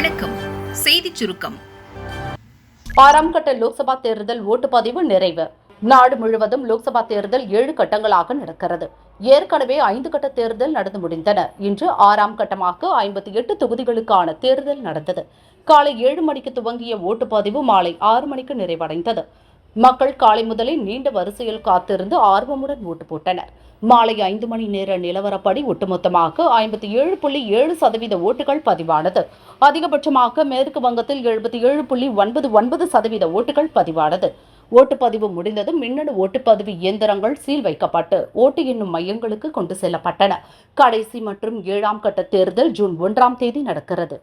வணக்கம். செய்தி சுருக்கம். ஆறாம் கட்ட லோக்சபா தேர்தல் ஓட்டுப்பதிவு நிறைவு. நாடு முழுவதும் லோக்சபா தேர்தல் ஏழு கட்டங்களாக நடக்கிறது. ஏற்கனவே ஐந்து கட்ட தேர்தல் நடந்து முடிந்தன. இன்று ஆறாம் கட்டமாக ஐம்பத்தி எட்டு தொகுதிகளுக்கான தேர்தல் நடந்தது. காலை ஏழு மணிக்கு துவங்கிய ஓட்டுப்பதிவு மாலை ஆறு மணிக்கு நிறைவடைந்தது. மக்கள் காலை முதலே நீண்ட வரிசையில் காத்திருந்து ஆர்வமுடன் ஓட்டு போட்டனர். மாலை ஐந்து மணி நேர நிலவரப்படி ஒட்டுமொத்தமாக ஐம்பத்தி ஏழு புள்ளி ஏழு சதவீத ஓட்டுகள் பதிவானது. அதிகபட்சமாக மேற்கு வங்கத்தில் எழுபத்தி ஏழு புள்ளி ஒன்பது ஒன்பது சதவீத ஓட்டுகள் பதிவானது. ஓட்டுப்பதிவு முடிந்ததும் மின்னணு ஓட்டுப்பதிவு இயந்திரங்கள் சீல் வைக்கப்பட்டு ஓட்டு எண்ணும் மையங்களுக்கு கொண்டு செல்லப்பட்டன. கடைசி மற்றும் ஏழாம் கட்ட தேர்தல் ஜூன் ஒன்றாம் தேதி நடக்கிறது.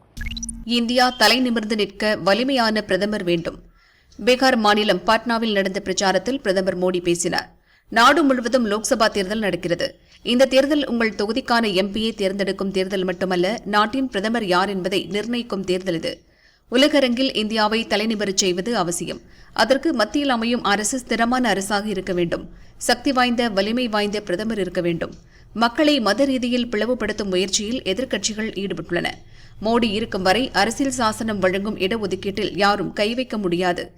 இந்தியா தலை நிமிர்ந்து நிற்க வலிமையான பிரதமர் வேண்டும். பீகார் மாநிலம் பாட்னாவில் நடந்த பிரச்சாரத்தில் பிரதமர் மோடி பேசினார். நாடு முழுவதும் லோக்சபா தேர்தல் நடக்கிறது. இந்த தேர்தல் உங்கள் தொகுதிக்கான எம்பியை தேர்ந்தெடுக்கும் தேர்தல் மட்டுமல்ல நாட்டின் பிரதமர் யார் என்பதை நிர்ணயிக்கும் தேர்தல் இது. உலகரங்கில் இந்தியாவை தலைநிபரச் செய்வது அவசியம். அதற்கு மத்தியில் அமையும் அரசு ஸ்திரமான அரசாக இருக்க வேண்டும். சக்தி வாய்ந்த வலிமை வாய்ந்த பிரதமர் இருக்க வேண்டும். மக்களை மத ரீதியில் பிளவுபடுத்தும் முயற்சியில் எதிர்க்கட்சிகள் ஈடுபட்டுள்ளன. மோடி இருக்கும் வரை அரசியல் சாசனம் வழங்கும் இடஒதுக்கீட்டில் யாரும் கை வைக்க முடியாது.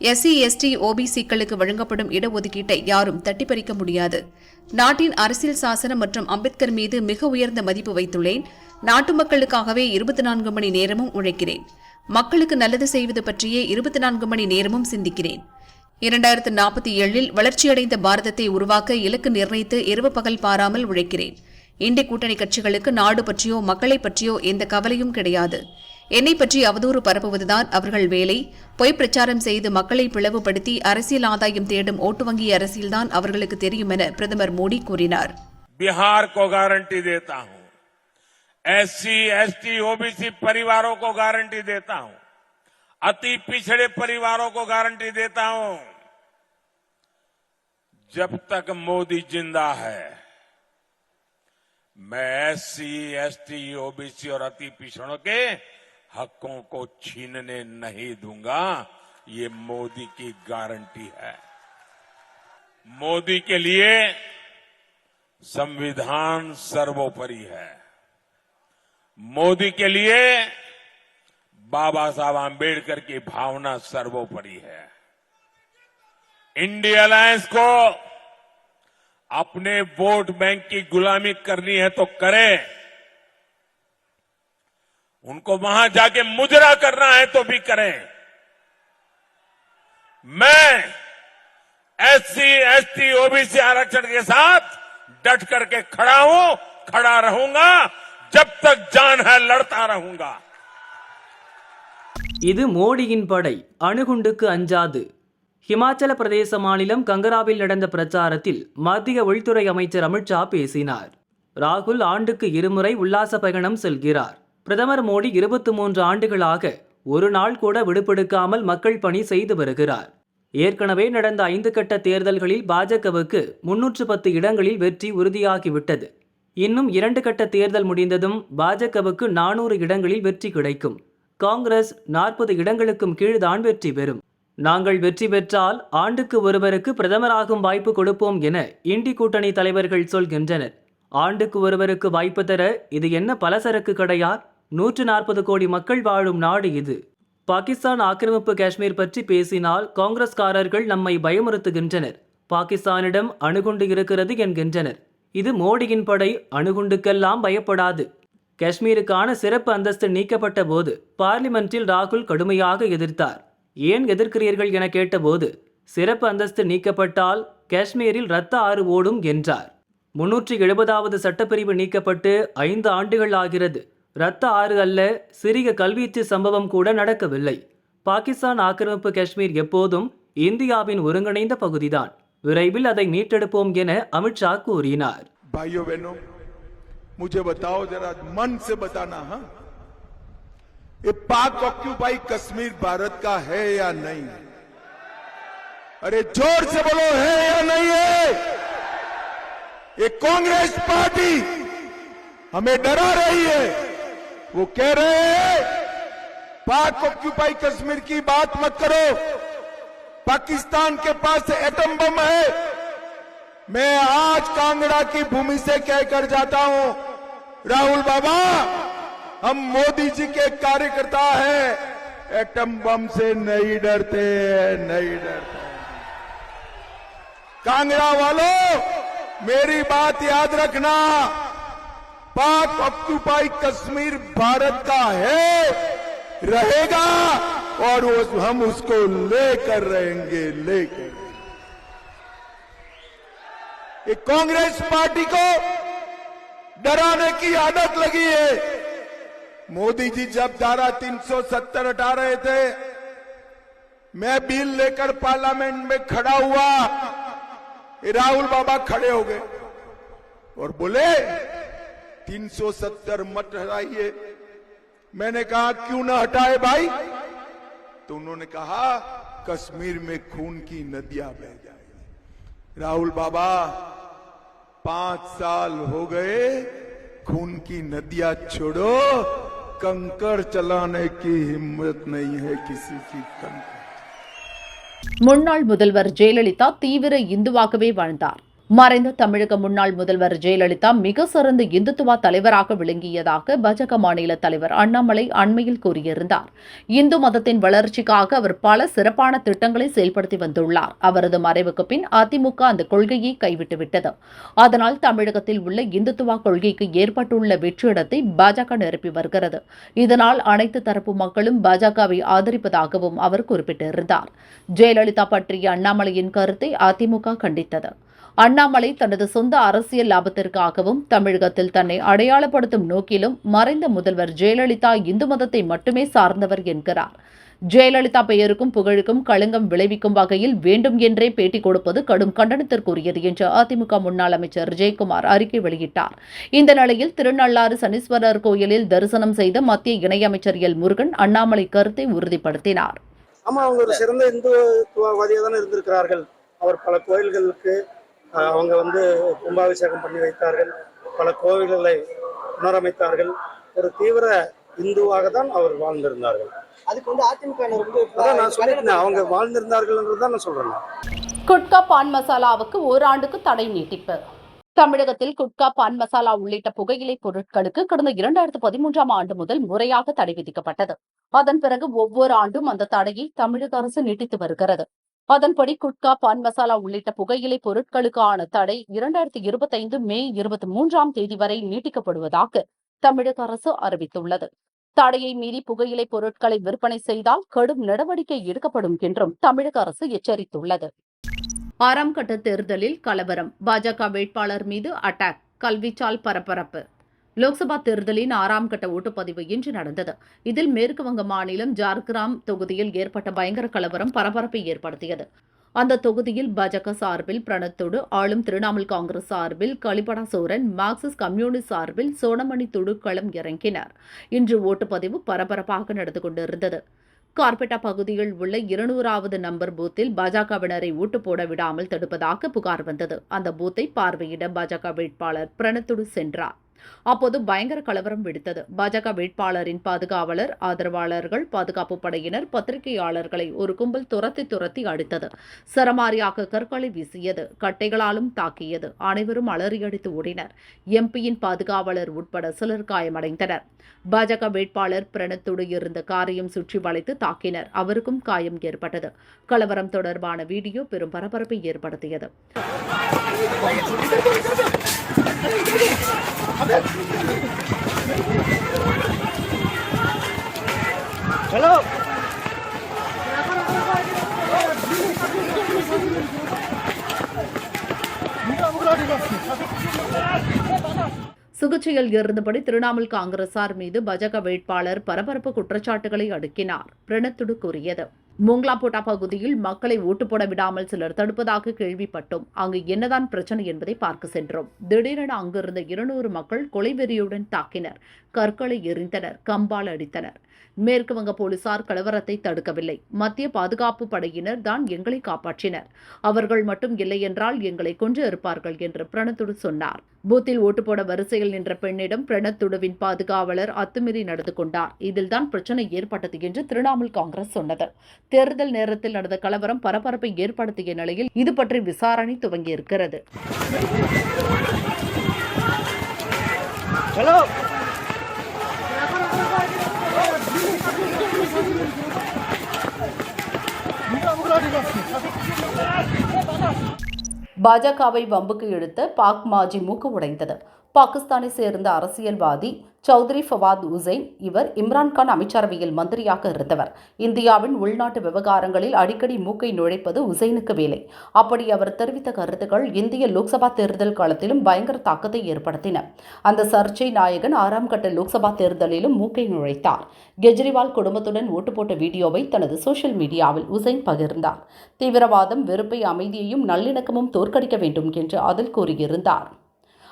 எஸ்சி எஸ்டி ஓபிசிக்களுக்கு வழங்கப்படும் இடஒதுக்கீட்டை யாரும் தட்டிப்பறிக்க முடியாது. நாட்டின் அரசியல் சாசனம் மற்றும் அம்பேத்கர் மீது மிக உயர்ந்த மதிப்பு வைத்துள்ளேன். நாட்டு மக்களுக்காகவே இருபத்தி நான்கு மணி நேரமும் உழைக்கிறேன். மக்களுக்கு நல்லது செய்வது பற்றியே இருபத்தி நான்கு மணி நேரமும் சிந்திக்கிறேன். இரண்டாயிரத்து நாற்பத்தி ஏழில் வளர்ச்சியடைந்த பாரதத்தை உருவாக்க இலக்கு நிர்ணயித்து இரவு பகல் பாராமல் உழைக்கிறேன். இந்திய கூட்டணி கட்சிகளுக்கு நாடு பற்றியோ மக்களை பற்றியோ எந்த கவலையும் கிடையாது. என்னை பற்றி அவதூறு பரப்புவதுதான் அவர்கள் வேலை. பொய் பிரச்சாரம் செய்து மக்களை பிளவுபடுத்தி அரசியல் ஆதாயம் தேடும் ஓட்டு வங்கி அரசியல்தான் அவர்களுக்கு தெரியும் என பிரதமர் மோடி கூறினார் बिहार को गारंटी देता हूं एससी एसटी ओबीसी परिवारों को गारंटी देता हूं अति पिछड़े परिवारों को गारंटी देता हूं जब तक मोदी जिंदा है मैं एससी एसटी ओबीसी और अति पिछड़ों के हकों को छीनने नहीं दूँगा, ये मोदी की गारंटी है। मोदी के लिए संविधान सर्वोपरि है। मोदी के लिए बाबा साहब आम्बेडकर की भावना सर्वोपरि है। इंडिया अलायंस को अपने वोट बैंक की गुलामी करनी है तो करे। उनको वहां जाके मुजरा करना है तो भी करें मैं एससी एसटी ओबीसी आरक्षण के साथ डट करके खड़ा हूं खड़ा रहूंगा जब तक जान है लड़ता रहूंगा இது மோடியின் படை அணுகுண்டுக்கு அஞ்சாது ஹிமாச்சல பிரதேச மாநிலம் கங்கராவில் நடந்த பிரச்சாரத்தில் மத்திய உள்துறை அமைச்சர் அமித்ஷா பேசினார் ராகுல் ஆண்டுக்கு இருமுறை உல்லாச பயணம் செல்கிறார் பிரதமர் மோடி இருபத்தி மூன்று ஆண்டுகளாக ஒரு நாள் கூட விடுபெடுக்காமல் மக்கள் பணி செய்து வருகிறார். ஏற்கனவே நடந்த ஐந்து கட்ட தேர்தல்களில் பாஜகவுக்கு முன்னூற்று பத்து இடங்களில் வெற்றி உறுதியாகிவிட்டது. இன்னும் இரண்டு கட்ட தேர்தல் முடிந்ததும் பாஜகவுக்கு நானூறு இடங்களில் வெற்றி கிடைக்கும். காங்கிரஸ் நாற்பது இடங்களுக்கும் கீழ்தான் வெற்றி பெறும். நாங்கள் வெற்றி பெற்றால் ஆண்டுக்கு ஒருவருக்கு பிரதமராகும் வாய்ப்பு கொடுப்போம் என இண்டி கூட்டணி தலைவர்கள் சொல்கின்றனர். ஆண்டுக்கு ஒருவருக்கு வாய்ப்பு தர இது என்ன பலசரக்கு கடையார் நூற்று நாற்பது கோடி மக்கள் வாழும் நாடு இது. பாகிஸ்தான் ஆக்கிரமிப்பு காஷ்மீர் பற்றி பேசினால் காங்கிரஸ்காரர்கள் நம்மை பயமுறுத்துகின்றனர். பாகிஸ்தானிடம் அணுகுண்டு இருக்கிறது என்கின்றனர். இது மோடியின் படை அணுகுண்டுக்கெல்லாம் பயப்படாது. காஷ்மீருக்கான சிறப்பு அந்தஸ்து நீக்கப்பட்ட போது பார்லிமென்ட்டில் ராகுல் கடுமையாக எதிர்த்தார். ஏன் எதிர்க்கிறீர்கள் என கேட்டபோது சிறப்பு அந்தஸ்து நீக்கப்பட்டால் காஷ்மீரில் இரத்த ஆறு ஓடும் என்றார். முன்னூற்றி எழுபதாவது சட்டப்பிரிவு நீக்கப்பட்டு ஐந்து ஆண்டுகள் ஆகிறது. இரத்த ஆறு அல்ல சிறிய கல்வீச்சு சம்பவம் கூட நடக்கவில்லை பாகிஸ்தான் ஆக்கிரமிப்பு காஷ்மீர் எப்போதும் இந்தியாவின் ஒருங்கிணைந்த பகுதிதான் விரைவில் அதை மீட்டெடுப்போம் என அமித்ஷா கூறினார் भाइयों बहनों मुझे बताओ जरा मन से बताना हाँ ये पाक ऑक्यूपाई कश्मीर भारत का है या नहीं अरे जोर से बोलो है या नहीं है ये कांग्रेस पार्टी हमें डरा रही है वो कह रहे हैं, पाक ऑक्यूपाई कश्मीर की बात मत करो। पाकिस्तान के पास एटम बम है। मैं आज कांगड़ा की भूमि से कहकर जाता हूँ, राहुल बाबा, हम मोदी जी के कार्यकर्ता हैं। एटम बम से नहीं डरते नहीं डरते कांगड़ा वालों, मेरी बात याद रखना। पाक ऑक्यूपाई कश्मीर भारत का है रहेगा और उस, हम उसको लेकर रहेंगे लेकर ये कांग्रेस पार्टी को डराने की आदत लगी है। मोदी जी जब धारा 370 हटा रहे थे मैं बिल लेकर पार्लियामेंट में खड़ा हुआ राहुल बाबा खड़े हो गए और बोले 370 मत हटाइए मैंने कहा क्यों ना हटाए भाई तो उन्होंने कहा कश्मीर में खून की नदियां बह जाएगी राहुल बाबा पांच साल हो गए खून की नदियां छोड़ो कंकर चलाने की हिम्मत नहीं है किसी की कंकर முன்னாள் முதல்வர் ஜெயலலிதா தீவிர இந்துவாகவே வாழ்ந்தார் மறைந்த தமிழக முன்னாள் முதல்வர் ஜெயலலிதா மிக சிறந்த இந்துத்துவா தலைவராக விளங்கியதாக பாஜக மாநில தலைவர் அண்ணாமலை அண்மையில் கூறியிருந்தார். இந்து மதத்தின் வளர்ச்சிக்காக அவர் பல சிறப்பான திட்டங்களை செயல்படுத்தி வந்துள்ளார். அவரது மறைவுக்கு பின் அதிமுக அந்த கொள்கையை கைவிட்டுவிட்டது. அதனால் தமிழகத்தில் உள்ள இந்துத்துவா கொள்கைக்கு ஏற்பட்டுள்ள வெற்றிடத்தை பாஜக நிரப்பி வருகிறது. இதனால் அனைத்து தரப்பு மக்களும் பாஜகவை ஆதரிப்பதாகவும் அவர் குறிப்பிட்டிருந்தார். ஜெயலலிதா பற்றிய அண்ணாமலையின் கருத்தை அதிமுக கண்டித்தது. அண்ணாமலை தனது சொந்த அரசியல் லாபத்திற்காகவும் தமிழகத்தில் தன்னை அடையாளப்படுத்தும் நோக்கிலும் மறைந்த முதல்வர் ஜெயலலிதா இந்து மதத்தை மட்டுமே சார்ந்தவர் என்கிறார். ஜெயலலிதா பெயருக்கும் புகழுக்கும் களங்கம் விளைவிக்கும் வகையில் வேண்டும் என்றே பேட்டி கொடுப்பது கடும் கண்டனத்திற்குரியது என்று அதிமுக முன்னாள் அமைச்சர் ஜெயக்குமார் அறிக்கை வெளியிட்டார். இந்த நிலையில் திருநள்ளாறு சனீஸ்வரர் கோயிலில் தரிசனம் செய்த மத்திய இணையமைச்சர் எல் முருகன் அண்ணாமலை கருத்தை உறுதிப்படுத்தினார். ஆமா அவங்க ஒரு சிறந்த இந்துத்துவவாதியாக தானே இருந்திருக்கிறார்கள். அவர் பல கோயில்களுக்கு அவங்க வந்து கும்பாபிஷேகம் பண்ணி வைத்தார்கள். பல கோவில்களை புனரமைத்தார்கள். ஒரு தீவிர இந்துவாக தான் அவர் வாழ்ந்திருந்தார்கள். அதுக்கு வந்து அதிமுக நான் சொல்லிட்டேன் அவங்க வாழ்ந்திருந்தார்கள் தான் நான் சொல்றேன். குட்கா பான் மசாலாவுக்கு ஓராண்டுக்கு தடை நீட்டிப்பு. தமிழகத்தில் குட்கா பான் மசாலா உள்ளிட்ட புகையிலை பொருட்களுக்கு கடந்த இரண்டாயிரத்து பதிமூன்றாம் ஆண்டு முதல் முறையாக தடை விதிக்கப்பட்டது. அதன் பிறகு ஒவ்வொரு ஆண்டும் அந்த தடையை தமிழக அரசு நீட்டித்து வருகிறது. அதன்படி குட்கா பான் மசாலா உள்ளிட்ட புகையிலை பொருட்களுக்கான தடை இரண்டாயிரத்தி இருபத்தைந்து மே இருபத்தி மூன்றாம் தேதி வரை நீட்டிக்கப்படுவதாக தமிழக அரசு அறிவித்துள்ளது. தடையை மீறி புகையிலை பொருட்களை விற்பனை செய்தால் கடும் நடவடிக்கை எடுக்கப்படும் என்றும் தமிழக அரசு எச்சரித்துள்ளது. ஆறாம் கட்ட தேர்தலில் கலவரம். பாஜக வேட்பாளர் மீது அட்டாக். கல்விச்சால் பரபரப்பு. லோக்சபா தேர்தலின் ஆறாம் கட்ட ஓட்டுப்பதிவு இன்று நடந்தது. இதில் மேற்கு வங்க மாநிலம் ஜார்கிராம் தொகுதியில் ஏற்பட்ட பயங்கர கலவரம் பரபரப்பை ஏற்படுத்தியது. அந்த தொகுதியில் பாஜக சார்பில் பிரணத்தோடு ஆளும் திரிணாமுல் காங்கிரஸ் சார்பில் கலிபடா சோரன் மார்க்சிஸ்ட் கம்யூனிஸ்ட் சார்பில் சோனமணி துடுக்களம் இறங்கினர். இன்று ஓட்டுப்பதிவு பரபரப்பாக நடந்து கொண்டிருந்தது. கார்பெட்டா பகுதியில் உள்ள இருநூறாவது நம்பர் பூத்தில் பாஜகவினரை ஓட்டு போட விடாமல் தடுப்பதாக புகார் வந்தது. அந்த பூத்தை பார்வையிட பாஜக வேட்பாளர் பிரணத்துடு சென்றார். அப்போது பயங்கர கலவரம் வெடித்தது. பாஜக வேட்பாளரின் பாதுகாவலர் ஆதரவாளர்கள் பாதுகாப்பு படையினர் பத்திரிகையாளர்களை ஒரு கும்பல் துரத்தி துரத்தி அடித்தது. சரமாரியாக கற்களை வீசியது கட்டைகளாலும் தாக்கியது. அனைவரும் அலறியடித்து ஓடினர். எம்பியின் பாதுகாவலர் உட்பட சிலர் காயமடைந்தனர். பாஜக வேட்பாளர் பிரணத்துடு இருந்த காரையும் சுற்றி வளைத்து தாக்கினர். அவருக்கும் காயம் ஏற்பட்டது. கலவரம் தொடர்பான வீடியோ பெரும் பரபரப்பை ஏற்படுத்தியது. சிகிச்சையில் இருந்தபடி திரிணாமுல் காங்கிரசார் மீது பாஜக வேட்பாளர் பரபரப்பு குற்றச்சாட்டுகளை அடுக்கினார். பிரணத்துடு கூறியது. மூங்லாபோட்டா பகுதியில் மக்களை ஓட்டு போட விடாமல் சிலர் தடுப்பதாக கேள்விப்பட்டோம். அங்கு என்னதான் பிரச்சனை என்பதை பார்க்க சென்றோம். திடீரென அங்கிருந்த இருநூறு மக்கள் கொலைவெறியுடன் தாக்கினர். கற்களை எரிந்தனர் கம்பால் அடித்தனர். மேற்கு வங்க போலீசார் கலவரத்தை தடுக்கவில்லை. மத்திய பாதுகாப்பு படையினர் தான் எங்களை காப்பாற்றினர். அவர்கள் மட்டும் இல்லை என்றால் எங்களை கொன்று இருப்பார்கள் என்று பிரணத்துடு சொன்னார். பூத்தில் ஓட்டு போட வரிசையில் நின்ற பெண்ணிடம் பிரணத் துடுவின் பாதுகாவலர் அத்துமீறி நடந்து கொண்டார். இதில்தான் பிரச்சனை ஏற்பட்டது என்று திரிணாமுல் காங்கிரஸ் சொன்னது. தேர்தல் நேரத்தில் நடந்த கலவரம் பரபரப்பை ஏற்படுத்திய நிலையில் இது பற்றி விசாரணை துவங்கியிருக்கிறது. பாஜகவை வம்புக்கு இழுத்த பாக் மாஜி மூக்கு உடைந்தது. பாகிஸ்தானை சேர்ந்த அரசியல்வாதி சௌத்ரி ஃபவாத் உசைன் இவர் இம்ரான்கான் அமைச்சரவையில் மந்திரியாக இருந்தவர். இந்தியாவின் உள்நாட்டு விவகாரங்களில் அடிக்கடி மூக்கை நுழைப்பது உசைனுக்கு வேலை. அப்படி அவர் தெரிவித்த கருத்துக்கள் இந்திய லோக்சபா தேர்தல் காலத்திலும் பயங்கர தாக்கத்தை ஏற்படுத்தின. அந்த சர்ச்சை நாயகன் ஆறாம் கட்ட லோக்சபா தேர்தலிலும் மூக்கை நுழைத்தார். கெஜ்ரிவால் குடும்பத்துடன் ஓட்டு போட்ட வீடியோவை தனது சோஷியல் மீடியாவில் உசைன் பகிர்ந்தார். தீவிரவாதம் வெறுப்பை அமைதியையும் நல்லிணக்கமும் தோற்கடிக்க வேண்டும் என்று அதில் கூறியிருந்தார்.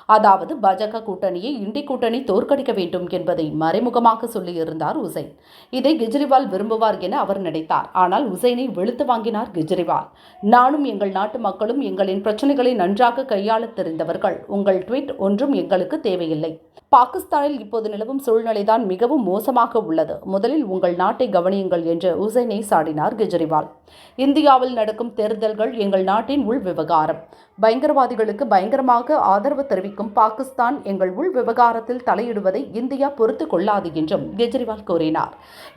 அதாவது பாஜக கூட்டணியை இண்டி கூட்டணி தோற்கடிக்க வேண்டும் என்பதை மறைமுகமாக சொல்லியிருந்தார் உசைன். இதை கெஜ்ரிவால் விரும்புவார் என அவர் நினைத்தார். ஆனால் உசைனை வெளுத்து வாங்கினார் கெஜ்ரிவால். நானும் எங்கள் நாட்டு மக்களும் எங்களின் பிரச்சனைகளை நன்றாக கையாள தெரிந்தவர்கள். உங்கள் ட்வீட் ஒன்றும் எங்களுக்கு தேவையில்லை. பாகிஸ்தானில் இப்போது நிலவும் சூழ்நிலைதான் மிகவும் மோசமாக உள்ளது. முதலில் உங்கள் நாட்டை கவனியுங்கள் என்று உசைனை சாடினார் கெஜ்ரிவால். இந்தியாவில் நடக்கும் தேர்தல்கள் எங்கள் நாட்டின் உள் விவகாரம். பயங்கரவாதிகளுக்கு பயங்கரமாக ஆதரவு தெரிவிக்கும் பாகிஸ்தான் எங்கள் உள் விவகாரத்தில் தலையிடுவதை இந்தியா பொறுத்து கொள்ளாது என்றும் கெஜ்ரிவால் கூறினார்.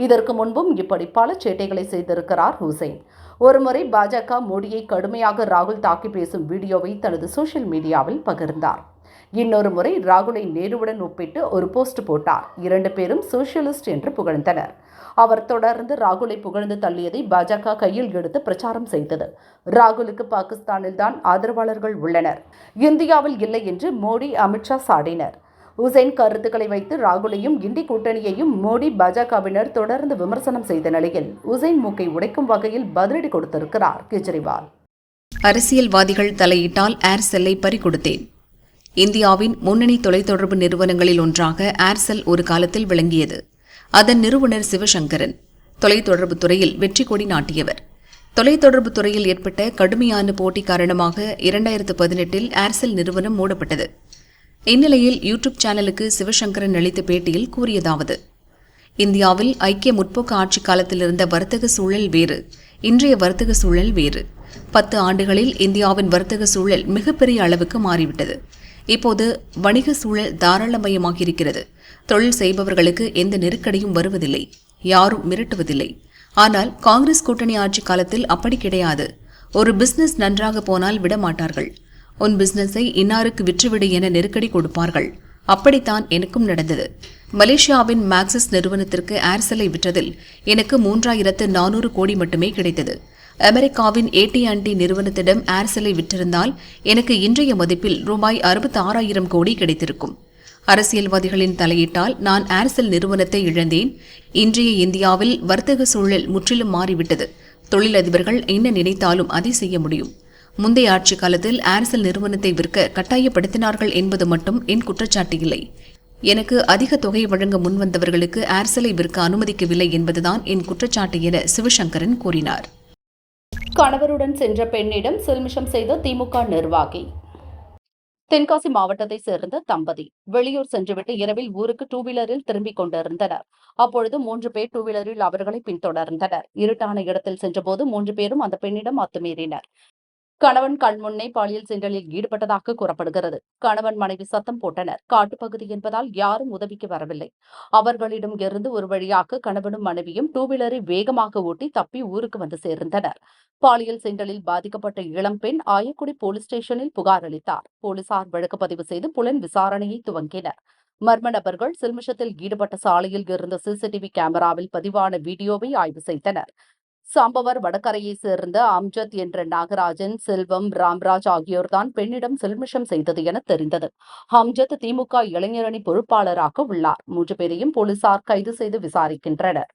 இதற்கு முன்பும் இப்படி பல சேட்டைகளை செய்திருக்கிறார் ஹுசைன் ஒருமுறை பாஜக மோடியை கடுமையாக ராகுல் தாக்கி பேசும் வீடியோவை தனது சோஷியல் மீடியாவில் பகிர்ந்தார். இன்னொரு முறை ராகுலை நேருவுடன் ஒப்பிட்டு ஒரு போஸ்ட் போட்டார். இரண்டு பேரும் சோஷியலிஸ்ட் என்று புகழ்ந்தனர். அவர் தொடர்ந்து ராகுலை புகழ்ந்து தள்ளியதை பாஜக கையில் எடுத்து பிரச்சாரம் செய்தது. ராகுலுக்கு பாகிஸ்தானில் தான் ஆதரவாளர்கள் உள்ளனர். இந்தியாவில் இல்லை என்று மோடி அமித்ஷா சாடினர். உசைன் கருத்துக்களை வைத்து ராகுலையும் இந்தி கூட்டணியையும் மோடி பாஜகவினர் தொடர்ந்து விமர்சனம் செய்த நிலையில் உசைன் மூக்கை உடைக்கும் வகையில் பதிலடி கொடுத்திருக்கிறார் கெஜ்ரிவால். அரசியல்வாதிகள் தலையிட்டால் ஏர்செல்லை பறிகொடுத்தேன். இந்தியாவின் முன்னணி தொலைத்தொடர்பு நிறுவனங்களில் ஒன்றாக ஏர்செல் ஒரு காலத்தில் விளங்கியது. அதன் நிறுவனர் சிவசங்கரன். தொலைத்தொடர்பு துறையில் வெற்றி கொடி நாட்டியவர். தொலைத்தொடர்பு துறையில் ஏற்பட்ட கடுமையான போட்டி காரணமாக இரண்டாயிரத்து பதினெட்டில் ஏர்செல் நிறுவனம் மூடப்பட்டது. இந்நிலையில் யூடியூப் சேனலுக்கு சிவசங்கரன் அளித்த பேட்டியில் கூறியதாவது இந்தியாவில் ஐக்கிய முற்போக்கு ஆட்சி காலத்தில் இருந்த வர்த்தக சூழல் வேறு இன்றைய வர்த்தக சூழல் வேறு. பத்து ஆண்டுகளில் இந்தியாவின் வர்த்தக சூழல் மிகப்பெரிய அளவுக்கு மாறிவிட்டது. இப்போது வணிக சூழல் தாராளமயமாக இருக்கிறது தொழில் செய்பவர்களுக்கு எந்த நெருக்கடியும் வருவதில்லை. யாரும் மிரட்டுவதில்லை. ஆனால் காங்கிரஸ் கூட்டணி ஆட்சி காலத்தில் அப்படி கிடையாது. ஒரு பிசினஸ் நன்றாக போனால் விடமாட்டார்கள். உன் பிசினஸை இன்னாருக்கு விற்றுவிடு என நெருக்கடி கொடுப்பார்கள். அப்படித்தான் எனக்கும் நடந்தது. மலேசியாவின் மேக்சிஸ் நிறுவனத்திற்கு ஏர்செல்லை விற்றதில் எனக்கு மூன்றாயிரத்து நானூறு கோடி மட்டுமே கிடைத்தது. அமெரிக்காவின் ஏடிஆன்டி நிறுவனத்திடம் ஏர்செல்லை விற்றிருந்தால் எனக்கு இன்றைய மதிப்பில் ரூபாய் அறுபத்தி ஆறாயிரம் கோடி கிடைத்திருக்கும். அரசியல்வாதிகளின் தலையீட்டால் நான் ஏர்செல் நிறுவனத்தை இழந்தேன். இன்றைய இந்தியாவில் வர்த்தக சூழல் முற்றிலும் மாறிவிட்டது. தொழிலதிபர்கள் என்ன நினைத்தாலும் அதை செய்ய முடியும். முந்தைய ஆட்சி காலத்தில் ஏர்செல் நிறுவனத்தை விற்க கட்டாயப்படுத்தினார்கள் என்பது மட்டும் என் குற்றச்சாட்டு இல்லை. எனக்கு அதிக தொகை வழங்க முன்வந்தவர்களுக்கு ஏர்செலை விற்க அனுமதிக்கவில்லை என்பதுதான் என் குற்றச்சாட்டு என சிவசங்கரன் கூறினார். கணவருடன் சென்ற பெண்ணிடம் சில்மிஷம் செய்த திமுக நிர்வாகி. தென்காசி மாவட்டத்தை சேர்ந்த தம்பதி வெளியூர் சென்றுவிட்டு இரவில் ஊருக்கு டூ வீலரில் திரும்பிக் கொண்டிருந்தனர். அப்பொழுது மூன்று பேர் டூ வீலரில் அவர்களை பின்தொடர்ந்தனர். இருட்டான இடத்தில் சென்றபோது மூன்று பேரும் அந்த பெண்ணிடம் அத்துமீறினர். கணவன் கண்முன்னே பாலியல் சென்றலில் ஈடுபட்டதாக கூறப்படுகிறது. கணவன் மனைவி சத்தம் போட்டனர். காட்டுப்பகுதி என்பதால் யாரும் உதவிக்கு வரவில்லை. அவர்களிடம் இருந்து ஒரு வழியாக கணவனும் மனைவியும் டூ வீலரை வேகமாக ஓட்டி தப்பி ஊருக்கு வந்து சேர்ந்தனர். பாலியல் சென்றலில் பாதிக்கப்பட்ட இளம்பெண் ஆயக்குடி போலீஸ் ஸ்டேஷனில் புகார் அளித்தார். போலீசார் வழக்கு பதிவு செய்து புலன் விசாரணையை துவங்கினர். மர்ம நபர்கள் சில்மிஷத்தில் ஈடுபட்ட சாலையில் இருந்த சிசிடிவி கேமராவில் பதிவான வீடியோவை ஆய்வு செய்தனர். சாம்பவர் வடகரையைச் சேர்ந்த அம்ஜத் என்ற நாகராஜன் செல்வம் ராம்ராஜ் ஆகியோர்தான் பெண்ணிடம் சில்மிஷம் செய்தது என தெரிந்தது. அம்ஜத் திமுக இளைஞரணி பொறுப்பாளராக உள்ளார். மூன்று பேரையும் போலீசார் கைது செய்து விசாரிக்கின்றனர்.